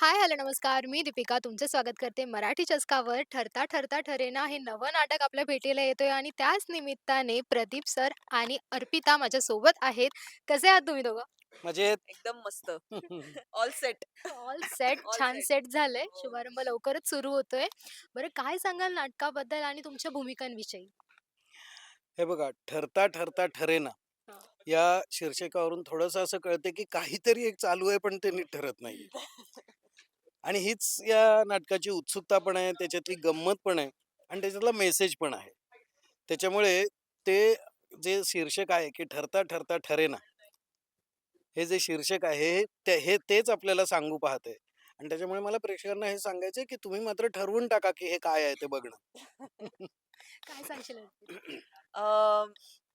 हाय, hello, नमस्कार. मी दीपिका तुमचं स्वागत करते मराठी चस्कावर. ठरता ठरता ठरेना हे नवं नाटक आपल्या भेटीला येतोय आणि त्याच निमित्ताने प्रदीप सर आणि अर्पिता माझ्यासोबत आहेत. कसे आहात तुम्ही दोघं? मजेत. एकदम मस्त. All set. ऑल सेट, छान सेट. सेट झालंय. हो. शुभारंभ लवकरच सुरू होतोय. बरं काय सांगाल नाटकाबद्दल आणि तुमच्या भूमिकांविषयी? हे बघा, ठरता ठरता ठरेना हां. या शीर्षकावरून थोडंसं असं कळतं, की काहीतरी एक चालू आहे, पण ते नीट ठरत नाहीये. आणि हीच या नाटकाची उत्सुकता पण आहे, त्याच्यातली गंमत पण आहे आणि त्याच्यातला मेसेज पण आहे. त्याच्यामुळे ते जे शीर्षक आहे, की ठरता ठरता ठरेना. हे जे शीर्षक आहे, हे ते हे तेच आपल्याला सांगू पाहते आणि त्याच्यामुळे मला प्रेक्षकांना हे सांगायचंय, की तुम्ही मात्र ठरवून टाका, की हे काय आहे ते बघणं. काय सांगशील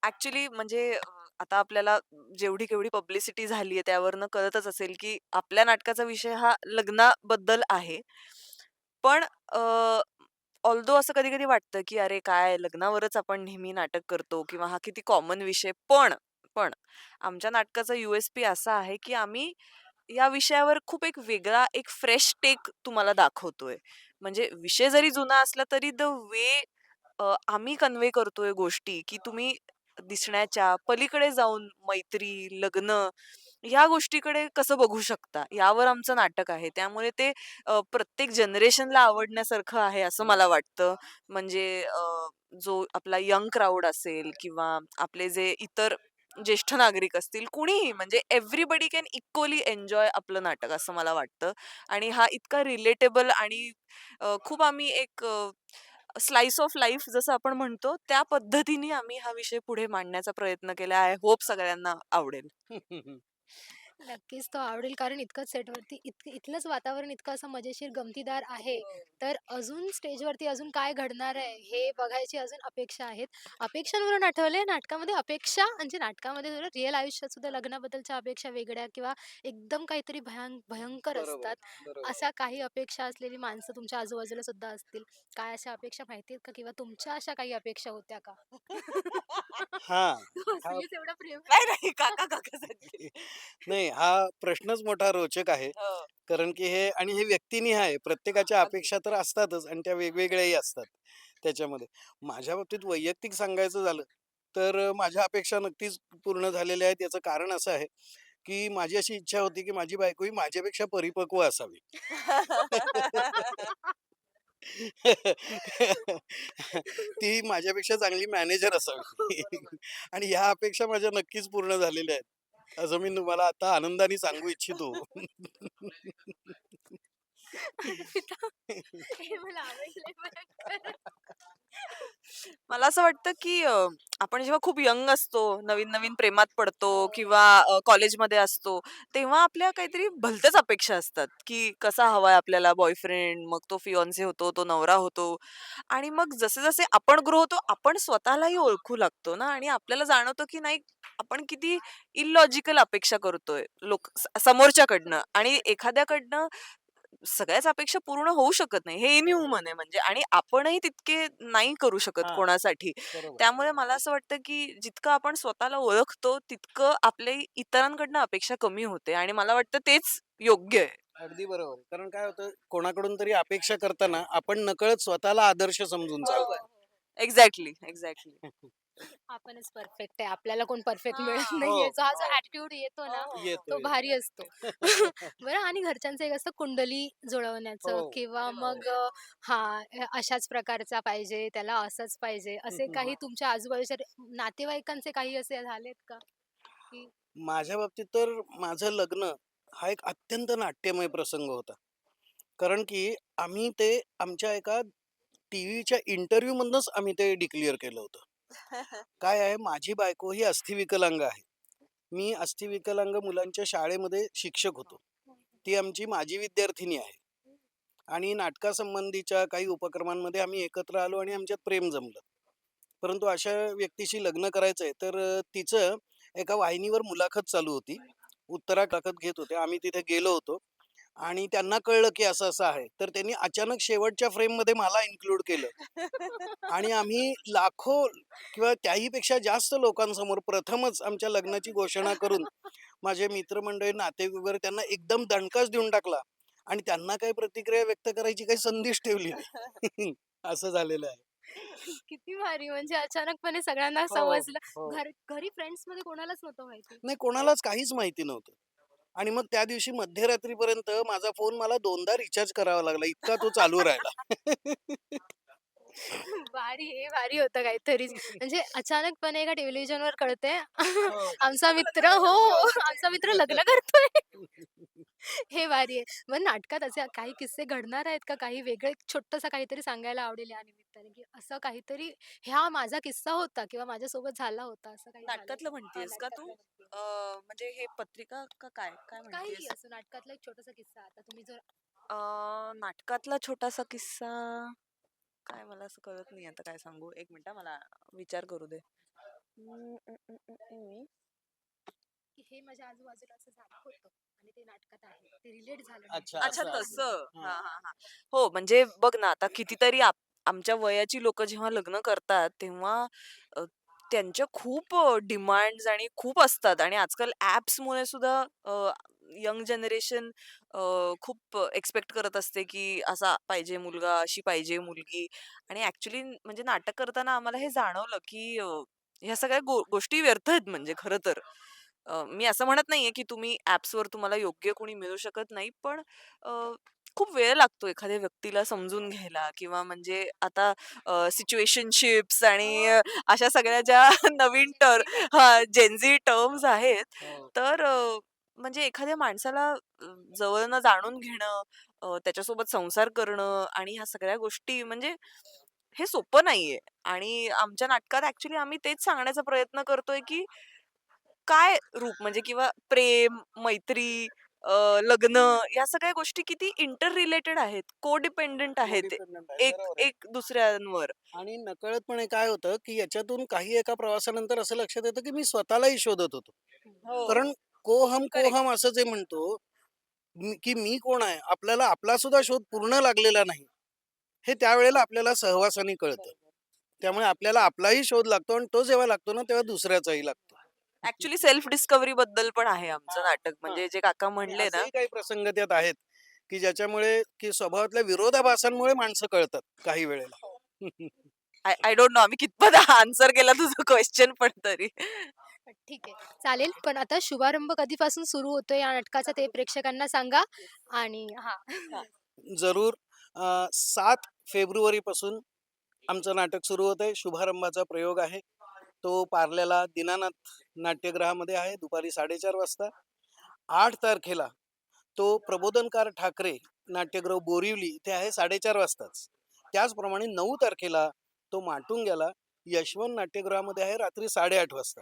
ऍक्च्युली म्हणजे आता आपल्याला जेवढी केवढी पब्लिसिटी झाली आहे त्यावरनं कळतच असेल, की आपल्या नाटकाचा विषय हा लग्नाबद्दल आहे. पण अ, ऑल्दो असं कधी-कधी वाटतं, की अरे काय लग्नावरच आपण नेहमी नाटक करतो किंवा हा किती कॉमन विषय. पण, पण आमच्या नाटकाचा यू-एस-पी असा आहे, की आम्ही या विषयावर खूप एक वेगळा एक फ्रेश टेक तुम्हाला दाखवतोय. म्हणजे विषय जरी जुना असला तरी द वे अ, आम्ही कन्वे करतोय गोष्टी, की तुम्ही दिसण्याच्या पलीकडे जाऊन मैत्री, लग्न ह्या गोष्टीकडे कसं बघू शकता, यावर आमचं नाटक आहे. त्यामुळे ते अ, प्रत्येक जनरेशनला आवडण्यासारखं आहे असं मला वाटतं. म्हणजे अ, जो आपला यंग क्राउड असेल किंवा आपले जे इतर ज्येष्ठ नागरिक असतील, कुणीही म्हणजे एव्हरीबडी कॅन इक्वली एन्जॉय आपलं नाटक असं मला वाटतं. आणि हा इतका रिलेटेबल आणि अ, खूप आम्ही एक अ, स्लाइस ऑफ लाईफ जसं आपण म्हणतो, त्या पद्धतीने आम्ही हा विषय पुढे मांडण्याचा प्रयत्न केला. आय होप सगळ्यांना आवडेल. नक्कीच तो आवडेल कारण इतकंच सेटवरती इत इथलंच वातावरण इतकं असं मजेशीर, गमतीदार आहे. तर अजून स्टेजवरती अजून काय घडणार आहे, हे बघायची अजून अपेक्षा आहेत. अपेक्षांवरून आठवलंय नाटकामध्ये अपेक्षा म्हणजे नाटकामध्ये रिअल आयुष्यात सुद्धा लग्नाबद्दलच्या अपेक्षा वेगळ्या किंवा एकदम काहीतरी भयान भयंकर असतात. अशा काही अपेक्षा असलेली माणसं तुमच्या आजूबाजूला सुद्धा असतील. काय अशा अपेक्षा माहिती आहेत का? किंवा तुमच्या अशा काही अपेक्षा होत्या का? हां. हा हसलीस एवढं प्रेम नाही. काका. नाही, हा प्रश्नच मोठा रोचक आहे. हो. कारण की हे आणि हे व्यक्तिनिहाय आहे. प्रत्येकाच्या अगदी. अपेक्षा तर असतातच आणि त्या वेगवेगळ्याही असतात त्याच्यामध्ये. माझ्या बाबतीत वैयक्तिक सांगायचं झालं, तर अ, माझ्या अपेक्षा नक्कीच पूर्ण झालेल्या आहेत. याचं कारण असं आहे, की माझी अशी इच्छा होती, की माझी बायको ही माझ्यापेक्षा परिपक्व असावी. ती माझ्यापेक्षा चांगली मॅनेजर असावी. आणि ह्या अपेक्षा माझ्या नक्कीच पूर्ण झालेल्या आहेत. असं मी तुम्हाला आता आनंदाने सांगू इच्छितो. हे मला असं वाटतं, की अ, आपण जेव्हा खूप यंग असतो, नवीन-नवीन प्रेमात पडतो किंवा अ, कॉलेजमध्ये असतो, तेव्हा आपल्या काहीतरी भलत्याच अपेक्षा असतात, की कसा हवाय आपल्याला बॉयफ्रेंड, मग तो फियांसे होतो, तो नवरा होतो. आणि मग जसे-जसे आपण ग्रो होतो, आपण स्वतःलाही ओळखू लागतो ना आणि आपल्याला जाणवतं, की नाही आपण किती इलॉजिकल अपेक्षा करतोय लोक स समोरच्याकडनं. आणि एखाद्याकडनं सगळ्याच अपेक्षा पूर्ण होऊ शकत नाही. हे इनह्युमन आहे म्हणजे आणि आपणही तितके नाही करू शकत हां. कोणासाठी. बरोबर. त्यामुळे मला असं वाटतं, की जितकं आपण स्वतःला ओळखतो, तितकं आपली इतरांकडनं अपेक्षा कमी होते आणि मला वाटतं तेच योग्य आहे. अगदी बरोबर. कारण काय होतं, कोणाकडून तरी अपेक्षा करताना आपण नकळत स्वतःला आदर्श समजून हो, चालतो. Exactly, exactly. आपणच परफेक्ट आहे. आपल्याला कोण परफेक्ट मिळत हां. नाहीये. हो, जो हा जो हो. ॲटिट्यूड येतो ना, हो, येतो, तो येतो. भारी असतो. बरं आणि घरच्यांचं एक असतं कुंडली जुळवण्याचं हो. किंवा हो. मग अ, हां, अ, अशाच प्रकारचा पाहिजे, त्याला असंच पाहिजे. असे काही तुमच्या आजूबाजूच्या रे- नातेवाईकांचे काही असे झालेत का? की माझ्या बाबतीत तर माझं लग्न हा एक अत्यंत नाट्यमय प्रसंग होता. कारण की आम्ही ते आमच्या एका टीव्हीच्या इंटरव्ह्यूमधनंच आम्ही ते डिक्लेअर केलं होतं. काय आहे, माझी बायको ही अस्थिविकलांग आहे. मी अस्थिविकलांग मुलांच्या शाळेमध्ये शिक्षक होतो. ती आमची माजी विद्यार्थिनी आहे. आणि नाटकासंबंधीच्या काही उपक्रमांमध्ये आम्ही एकत्र आलो आणि आमच्यात प्रेम जमलं. परंतु अशा व्यक्तीशी लग्न करायचंय तर तिचं एका वाहिनीवर मुलाखत चालू होती. उत्तरा घेत होते. आम्ही तिथे गेलो होतो आणि त्यांना कळलं की असं-असं आहे. तर त्यांनी अचानक शेवटच्या फ्रेममध्ये मला इन्क्लूड केलं. आणि आम्ही लाखो किंवा त्याहीपेक्षा जास्त लोकांसमोर प्रथमच आमच्या लग्नाची घोषणा करून माझे मित्रमंडळी, नातेवाईक वगैरे त्यांना एकदम दणकाच देऊन टाकला. आणि त्यांना काही प्रतिक्रिया व्यक्त करायची काही संधीच ठेवली नाही. असं झालेलं आहे. किती भारी. म्हणजे अचानकपणे सगळ्यांना हो, समजलं. हो. घरी फ्रेंड्समध्ये कोणालाच नव्हतं माहिती? नाही कोणालाच काहीच माहिती नव्हतं. आणि मग त्या दिवशी मध्यरात्रीपर्यंत माझा फोन मला दोनदा रिचार्ज करावा लागला. इतका तो चालू राहिला. भारी हे भारी होतं काहीतरी म्हणजे अचानकपणे एका टेलिव्हिजनवर कळते हो. आमचा मित्र हो आमचा मित्र लग्न करतोय. हे भारी आहे. मग नाटकात असे काही किस्से घडणार आहेत का? काही वेगळे छोटंसं काहीतरी सांगायला आवडेल या निमित्ताने की असं काहीतरी ह्या माझा किस्सा होता किंवा माझ्यासोबत झाला होता असं काही नाटकातलं? हा, म्हणतेस का तू. अं, म्हणजे हे पत्रिका का काय काय म्हणतेस असं नाटकातला एक छोटासा किस्सा आता तुम्ही जर अं, नाटकातला छोटासा किस्सा काय मला असं कळत नाही आता काय सांगू एक मिनिट हा, मला विचार करू दे हम्म, हम्म, हम्म, हम्म, हम्म. की हे माझ्या आजूबाजूला असं झालं होतं आणि ते नाटकात आहे ते रिलेट झालं अच्छा, नाटकात. अच्छा असं, तसं. हा हा. हा हा हो म्हणजे बघ ना आता कितीतरी आप- आमच्या वयाची लोक जेव्हा लग्न करतात तेव्हा अ, त्यांच्या खूप डिमांड्स आणि खूप असतात आणि आजकाल ॲप्समुळे सुद्धा यंग जनरेशन खूप एक्सपेक्ट करत असते की असा पाहिजे मुलगा अशी पाहिजे मुलगी आणि ऍक्च्युली म्हणजे नाटक करताना आम्हाला हे जाणवलं की अ, ह्या सगळ्या गो- गोष्टी व्यर्थ आहेत म्हणजे खरं तर. अ, मी असं म्हणत नाहीये की तुम्ही ऍप्सवर तुम्हाला योग्य कोणी मिळू शकत नाही पण अ, खूप वेळ लागतो एखाद्या व्यक्तीला समजून घ्यायला किंवा म्हणजे आता सिच्युएशनशिप्स आणि अ, अशा सगळ्या ज्या नवीन टर हा जेनझी टर्म्स आहेत हो. तर अ, म्हणजे एखाद्या माणसाला अ, जवळनं जाणून घेणं अ, त्याच्यासोबत संसार करणं आणि ह्या सगळ्या गोष्टी म्हणजे हे सोपं नाहीये आणि आमच्या नाटकात ऍक्च्युली आम्ही तेच सांगण्याचा प्रयत्न करतोय की काय रूप म्हणजे किंवा प्रेम मैत्री अ, लग्न या सगळ्या गोष्टी किती इंटर रिलेटेड आहेत को डिपेंडंट आहेत आहे, एक बरोबर आहे. एक दुसऱ्यांवर. आणि नकळतपणे काय होतं की याच्यातून काही एका प्रवासानंतर असं लक्षात येतं की मी स्वतःलाही शोधत होतो. कारण कोहम Correct. कोहम असं जे म्हणतो मी- की मी कोण आहे आपल्याला आपला सुद्धा शोध पूर्ण लागलेला नाही हे त्यावेळेला आपल्याला सहवासाने कळतं. त्यामुळे आपल्याला आपलाही शोध लागतो आणि तो जेव्हा लागतो ना तेव्हा दुसऱ्याचाही लागतो. ऍक्च्युली सेल्फ डिस्कव्हरी बद्दल पण आहे आमचं हा, नाटक. म्हणजे जे काका म्हणले ना असेही काही प्रसंग त्यात आहेत की ज्याच्यामुळे की स्वभावातल्या विरोधाभासांमुळे माणसं कळतात काही वेळेला. आय डोंट नो आम्ही कितपत आन्सर केला तुझं क्वेश्चन पण तरी. ठीक आहे. चालेल. पण आता शुभारंभ कधीपासून सुरू होतोय या नाटकाचा ते प्रेक्षकांना सांगा. आणि हा. जरूर. सात फेब्रुवारीपासून आमचं नाटक सुरू होत आहे शुभारंभाचा प्रयोग आहे. तो पार्ल्याला दिनानाथ नाट्यगृहामध्ये आहे दुपारी साडेचार वाजता. आठ तारखेला तो प्रबोधनकार ठाकरे नाट्यगृह बोरिवली इथे आहे साडेचार वाजताच. त्याचप्रमाणे नऊ तारखेला तो माटुंग्याला यशवंत नाट्यगृहामध्ये आहे रात्री साडेआठ वाजता.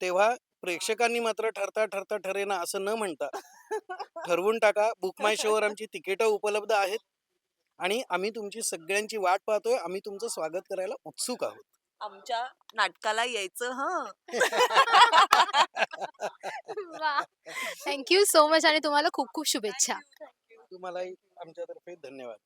तेव्हा प्रेक्षकांनी मात्र ठरता ठरता ठरेना असं न म्हणता ठरवून टाका बुक माय शोवर आमची तिकीटं उपलब्ध आहेत. आणि आम्ही तुमची सगळ्यांची वाट पाहतोय आम्ही तुमचं स्वागत करायला उत्सुक आहोत. आमच्या नाटकाला यायचं ह. वा. थँक्यू सो मच आणि तुम्हाला खूप खूप शुभेच्छा. तुम्हालाही आमच्यातर्फे धन्यवाद.